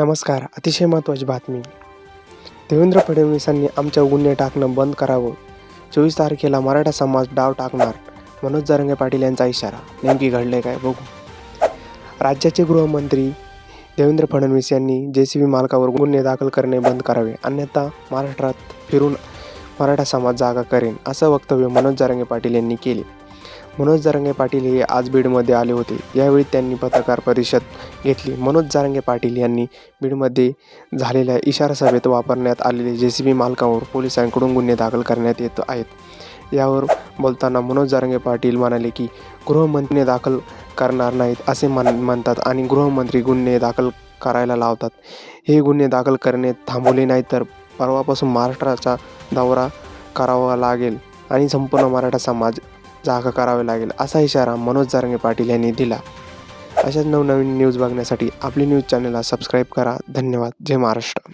नमस्कार अतिशय महत्त्वाची बातमी. देवेंद्र फडणवीसांनी आमच्या गुन्हे टाकणं बंद करावं. चोवीस तारखेला मराठा समाज डाव टाकणार मनोज जरंगे पाटील यांचा इशारा. नेमकी घडले काय बघू. राज्याचे गृहमंत्री देवेंद्र फडणवीस यांनी जे सी बी मालकावर गुन्हे दाखल करणे बंद करावे अन्यथा महाराष्ट्रात फिरून मराठा समाज जागा करेन असं वक्तव्य मनोज जरंगे पाटील यांनी केले. मनोज जारंगे पाटील हे आज बीडमध्ये आले होते. यावेळी त्यांनी पत्रकार परिषद घेतली. मनोज जारंगे पाटील यांनी बीडमध्ये झालेल्या इशारा सभेत वापरण्यात आलेले जे सी बी मालकांवर पोलिसांकडून गुन्हे दाखल करण्यात येत आहेत. यावर बोलताना मनोज जारंगे पाटील म्हणाले की गृहमंत्री दाखल करणार नाहीत असे म्हण म्हणतात आणि गृहमंत्री गुन्हे दाखल करायला लावतात. हे गुन्हे दाखल करणे थांबवले नाही तर परवापासून महाराष्ट्राचा दौरा करावा लागेल आणि संपूर्ण मराठा समाज जागा करावे लागेल असा इशारा मनोज जारंगे पाटील यांनी दिला. अशाच नवनवीन न्यूज बघण्यासाठी आपली न्यूज चॅनलला सबस्क्राईब करा. धन्यवाद. जय महाराष्ट्र.